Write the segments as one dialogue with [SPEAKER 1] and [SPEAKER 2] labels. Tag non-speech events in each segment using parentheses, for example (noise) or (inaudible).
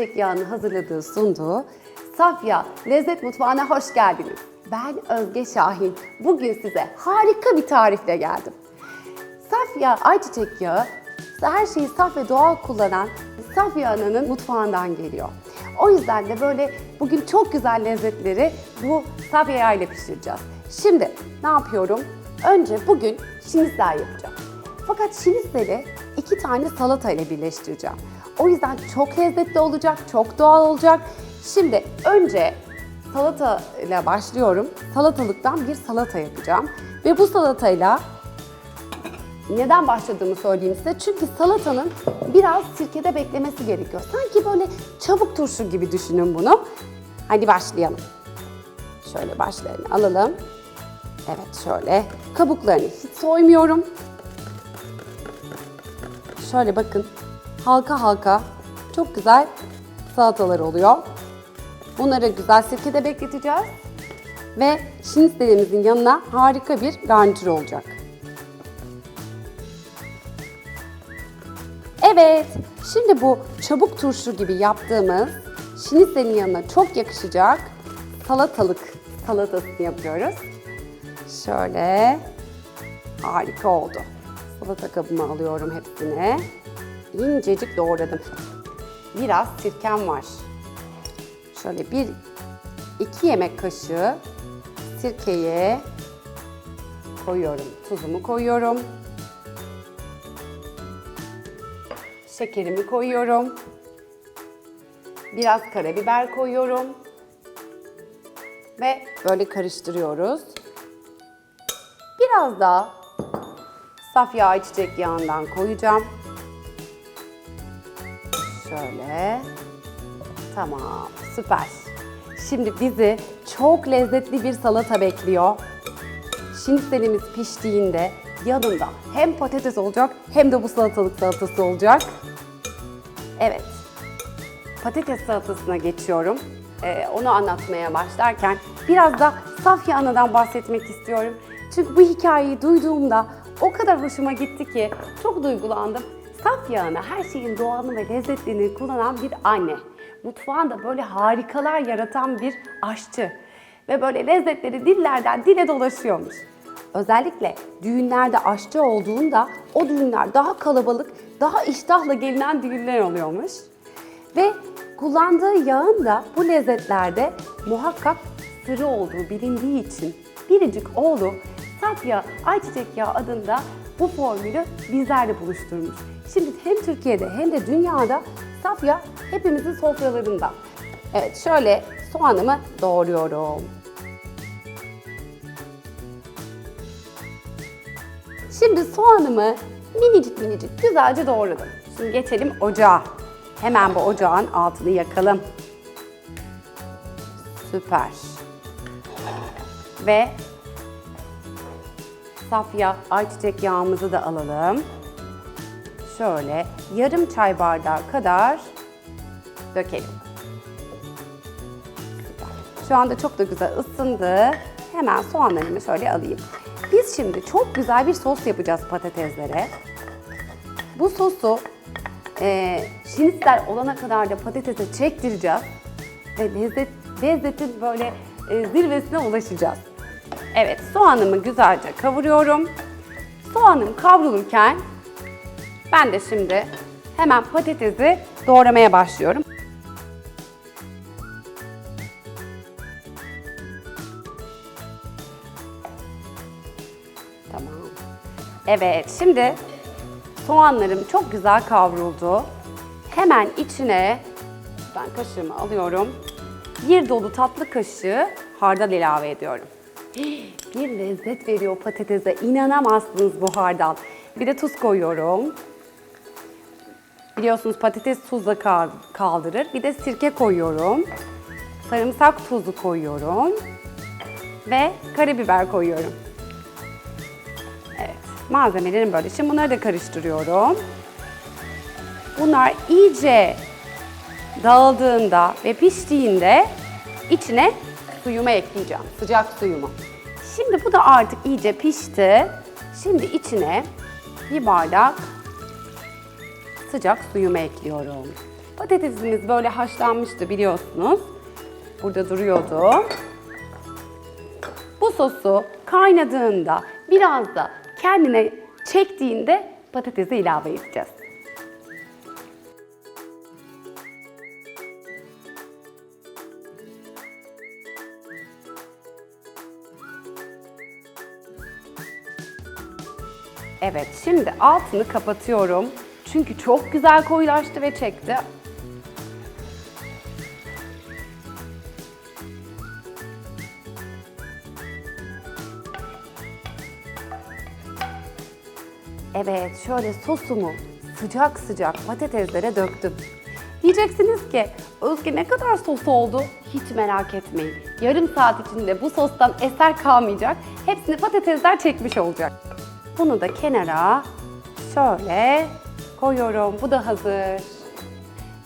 [SPEAKER 1] Ayçiçek yağını hazırladığı sunduğu Safya Lezzet Mutfağı'na hoş geldiniz. Ben Özge Şahin. Bugün size harika bir tarifle geldim. Safya ayçiçek yağı her şeyi saf ve doğal kullanan Safya Ana'nın mutfağından geliyor. O yüzden de böyle bugün çok güzel lezzetleri bu Safya yağı ile pişireceğiz. Şimdi ne yapıyorum? Önce bugün şinitzel yapacağım. Fakat şinitzeli iki tane salata ile birleştireceğim. O yüzden çok lezzetli olacak, çok doğal olacak. Şimdi önce salata ile başlıyorum. Salatalıktan bir salata yapacağım. Ve bu salatayla neden başladığımı söyleyeyim size. Çünkü salatanın biraz sirkede beklemesi gerekiyor. Sanki böyle çabuk turşu gibi düşünün bunu. Hadi başlayalım. Şöyle başlarını alalım. Evet şöyle. Kabuklarını hiç soymuyorum. Şöyle bakın. Halka halka çok güzel salatalar oluyor. Bunları güzel sirkede bekleteceğiz. Ve şinitlerimizin yanına harika bir garnitür olacak. Evet, şimdi bu çabuk turşu gibi yaptığımız şinitzelin yanına çok yakışacak salatalık salatasını yapıyoruz. Şöyle harika oldu. Salata kabıma alıyorum hepsini. İncecik doğradım. Biraz sirkem var. Şöyle bir iki yemek kaşığı sirkeyi koyuyorum. Tuzumu koyuyorum. Şekerimi koyuyorum. Biraz karabiber koyuyorum. Ve böyle karıştırıyoruz. Biraz da saf yağ ayçiçek yağından koyacağım. Şöyle. Tamam, süper. Şimdi bizi çok lezzetli bir salata bekliyor. Şinitzelimiz piştiğinde yanında hem patates olacak hem de bu salatalık salatası olacak. Evet, patates salatasına geçiyorum. Ee, onu anlatmaya başlarken biraz da Safya Ana'dan bahsetmek istiyorum. Çünkü bu hikayeyi duyduğumda o kadar hoşuma gitti ki çok duygulandım. Safya Ana her şeyin doğalını ve lezzetlerini kullanan bir anne. Mutfağında böyle harikalar yaratan bir aşçı. Ve böyle lezzetleri dillerden dile dolaşıyormuş. Özellikle düğünlerde aşçı olduğunda o düğünler daha kalabalık, daha iştahla gelinen düğünler oluyormuş. Ve kullandığı yağın da bu lezzetlerde muhakkak sırrı olduğu bilindiği için biricik oğlu Safya Ayçiçek Yağı adında bu formülü bizlerle buluşturmuş. Şimdi hem Türkiye'de hem de dünyada Safya hepimizin sofralarında. Evet şöyle soğanımı doğruyorum. Şimdi soğanımı minicik minicik güzelce doğradım. Şimdi geçelim ocağa. Hemen bu ocağın altını yakalım. Süper. Ve safya ayçiçek yağımızı da alalım. Şöyle yarım çay bardağı kadar dökelim. Şu anda çok da güzel ısındı. Hemen soğanlarımı şöyle alayım. Biz şimdi çok güzel bir sos yapacağız patateslere. Bu sosu e, şinitzel olana kadar da patatese çektireceğiz. Ve lezzet, lezzetin böyle e, zirvesine ulaşacağız. Evet soğanımı güzelce kavuruyorum. Soğanım kavrulurken ben de şimdi hemen patatesi doğramaya başlıyorum. Tamam. Evet, şimdi soğanlarım çok güzel kavruldu. Hemen içine ben kaşığımı alıyorum. Bir dolu tatlı kaşığı hardal ilave ediyorum. (gasps) Bir lezzet veriyor patatese. İnanamazsınız bu hardal. Bir de tuz koyuyorum. Biliyorsunuz patates tuzla kal- kaldırır. Bir de sirke koyuyorum. Sarımsak tuzu koyuyorum. Ve karabiber koyuyorum. Evet, malzemelerim böyle. Şimdi bunları da karıştırıyorum. Bunlar iyice dağıldığında ve piştiğinde içine suyumu ekleyeceğim. Sıcak suyumu. Şimdi bu da artık iyice pişti. Şimdi içine bir bardak sıcak suyumu ekliyorum. Patatesimiz böyle haşlanmıştı biliyorsunuz. Burada duruyordu. Bu sosu kaynadığında biraz da kendine çektiğinde patatesi ilave edeceğiz. Evet, şimdi altını kapatıyorum. Çünkü çok güzel koyulaştı ve çekti. Evet, şöyle sosumu sıcak sıcak patateslere döktüm. Diyeceksiniz ki, Özge ne kadar sos oldu? Hiç merak etmeyin. Yarım saat içinde bu sostan eser kalmayacak. Hepsini patatesler çekmiş olacak. Bunu da kenara şöyle koyuyorum. Bu da hazır.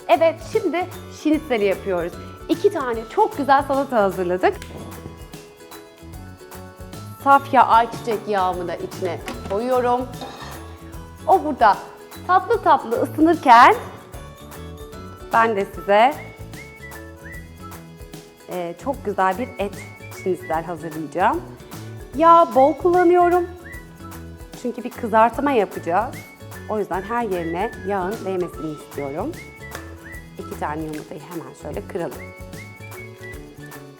[SPEAKER 1] Evet, şimdi şinitseli yapıyoruz. İki tane çok güzel salata hazırladık. Safya ayçiçek yağımı da içine koyuyorum. O burada tatlı tatlı ısınırken ben de size e, çok güzel bir et şinitsel hazırlayacağım. Yağ bol kullanıyorum. Çünkü bir kızartma yapacağız. O yüzden her yerine yağın değmesini istiyorum. İki tane yumurtayı hemen şöyle kıralım.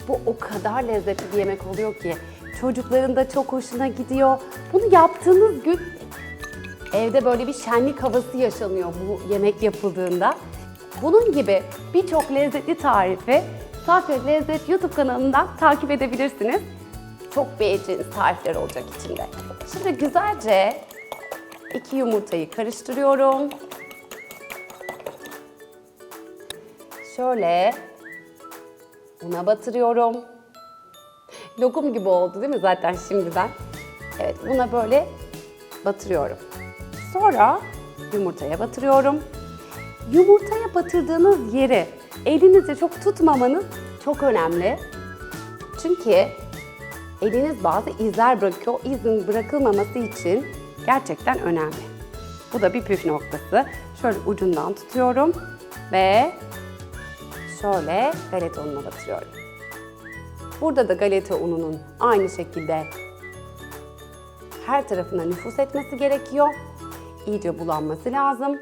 [SPEAKER 1] Bu o kadar lezzetli bir yemek oluyor ki çocukların da çok hoşuna gidiyor. Bunu yaptığınız gün evde böyle bir şenlik havası yaşanıyor bu yemek yapıldığında. Bunun gibi birçok lezzetli tarifi Safya Lezzet YouTube kanalından takip edebilirsiniz. Çok beğeneceğiniz tarifler olacak içinde. Şimdi güzelce iki yumurtayı karıştırıyorum. Şöyle una batırıyorum. Lokum gibi oldu değil mi zaten şimdiden? Evet buna böyle batırıyorum. Sonra yumurtaya batırıyorum. Yumurtaya batırdığınız yeri elinizle çok tutmamanız çok önemli. Çünkü eliniz bazı izler bırakıyor. İzin bırakılmaması için gerçekten önemli. Bu da bir püf noktası. Şöyle ucundan tutuyorum ve şöyle galeta ununa batırıyorum. Burada da galeta ununun aynı şekilde her tarafına nüfus etmesi gerekiyor. İyice bulanması lazım.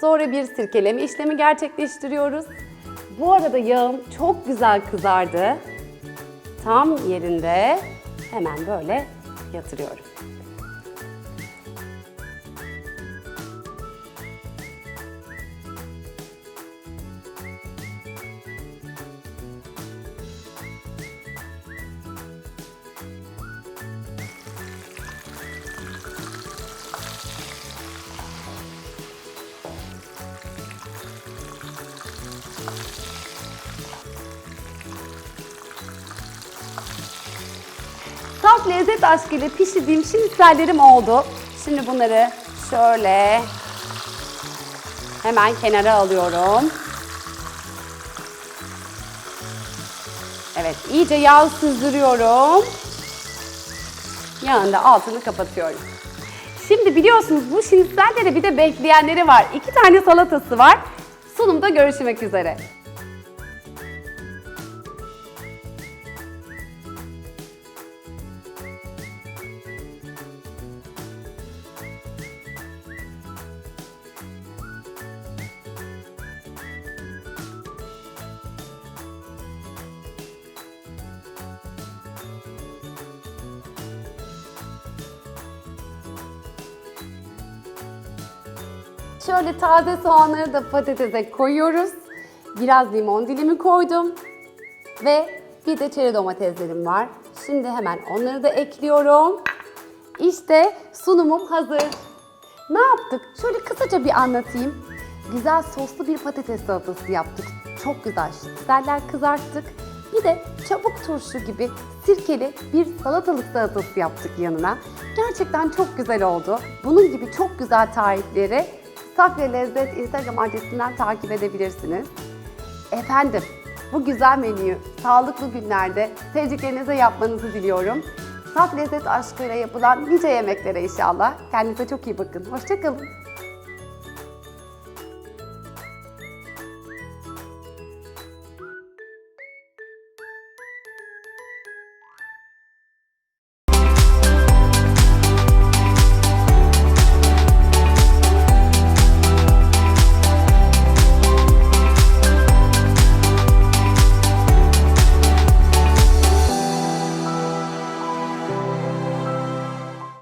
[SPEAKER 1] Sonra bir sirkeleme işlemi gerçekleştiriyoruz. Bu arada yağım çok güzel kızardı. Tam yerinde hemen böyle yatırıyorum. Saf lezzet aşkıyla pişirdiğim şinitsellerim oldu. Şimdi bunları şöyle hemen kenara alıyorum. Evet, iyice yağ süzdürüyorum. Yağın da altını kapatıyorum. Şimdi biliyorsunuz bu şinitselleri bir de bekleyenleri var. İki tane salatası var. Sunumda görüşmek üzere. Şöyle taze soğanları da patatese koyuyoruz. Biraz limon dilimi koydum. Ve bir de çeri domateslerim var. Şimdi hemen onları da ekliyorum. İşte sunumum hazır. Ne yaptık? Şöyle kısaca bir anlatayım. Güzel soslu bir patates salatası yaptık. Çok güzel şinitzeller kızarttık. Bir de çabuk turşu gibi sirkeli bir salatalık salatası yaptık yanına. Gerçekten çok güzel oldu. Bunun gibi çok güzel tarifleri Safya Lezzet Instagram adresinden takip edebilirsiniz. Efendim, bu güzel menüyü sağlıklı günlerde sevdiklerinize yapmanızı diliyorum. Saf lezzet aşkıyla yapılan nice yemeklere inşallah. Kendinize çok iyi bakın. Hoşçakalın.